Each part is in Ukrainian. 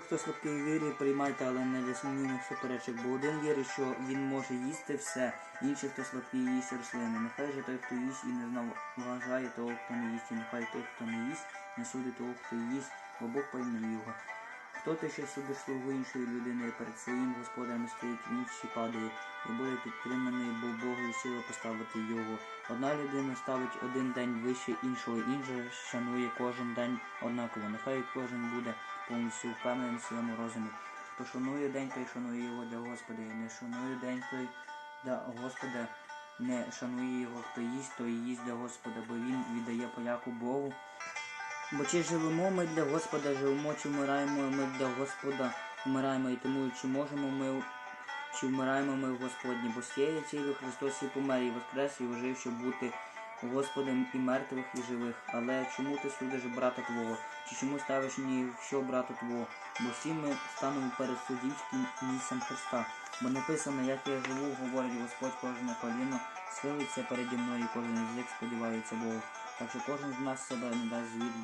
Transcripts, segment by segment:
хто слабкий у приймайте, але не для сумнівних суперечок, бо один вірить, що він може їсти все, інший, хто слабкий, їсть рослини. Нехай же той, хто їсть і не зневажає того, хто не їсть, і нехай той, хто не їсть, не судить того, хто їсть, бо Бог пальне його. Хто ти, що судиш слугу іншої людини перед своїм господарем стоїть, він ще падає і буде підтриманий, бо Богу сила поставити його. Одна людина ставить один день вище іншого, інша шанує кожен день однаково. Нехай кожен буде повністю впевнений в своєму розумі. Хто шанує день, той шанує його для Господа, і не шанує день, той для Господа не шанує його, хто їсть, той їсть для Господа, бо він віддає пояку Богу. Бо чи живемо ми для Господа, живемо, чи вмираємо ми для Господа, вмираємо і тому, чи можемо ми, чи вмираємо ми в Господні, бо з цією цілею Христос і помер, і воскрес, і ожив, щоб бути Господом і мертвих, і живих. Але чому ти судиш брата твого? Чи чому ставиш ні що брата твого? Бо всі ми станемо перед суддівським місцем Христа. Бо написано, як я живу, говорить Господь, кожне коліно схилиться переді мною, і кожен язик сподівається Богу. Так що кожен з нас себе не дасть звіт.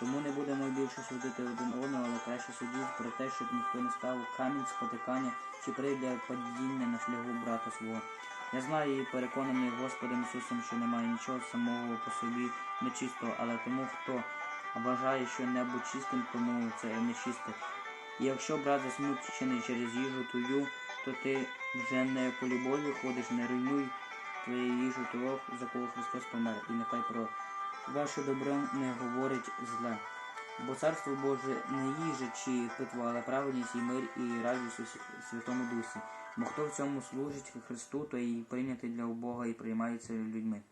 Тому не будемо більше судити один одного, але краще судіть про те, щоб ніхто не ставив камінь спотикання чи прийде падіння на шляху брата свого. Я знаю і переконаний Господом Ісусом, що немає нічого самого по собі нечистого, але тому, хто вважає, що небо чистим, тому це нечисте. І якщо брат засмучений через їжу твою, то ти вже не по любові ходиш, не руйнуй твоє їжу того, за кого Христос помер, і нехай про ваше добро не говорить зле. Бо царство Боже не їжа чи питво, але праведність і мир і радість у Святому Дусі. Бо хто в цьому служить Христу, то і прийнятий для Бога і приймається людьми.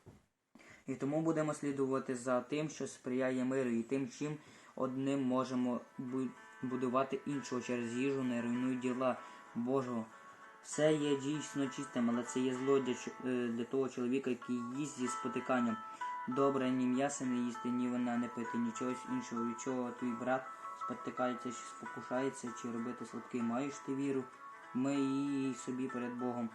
І тому будемо слідувати за тим, що сприяє миру, і тим, чим одним можемо будувати іншого через їжу, не руйнуй діла Божого. Все є дійсно чистим, але це є зло для, е, для того чоловіка, який їсть зі спотиканням. Добре, ні м'яса не їсти, ні вина не пити, нічого іншого, від чого твій брат спотикається, чи спокушається, чи робити слабкий. Маєш ти віру, ми її собі перед Богом.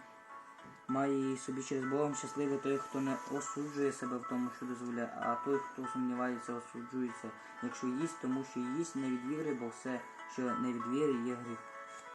Має її собі через Богом щасливий той, хто не осуджує себе в тому, що дозволяє, а той, хто сумнівається, осуджується. Якщо їсть, тому що їсть не від віри, бо все, що не від віри, є гріх.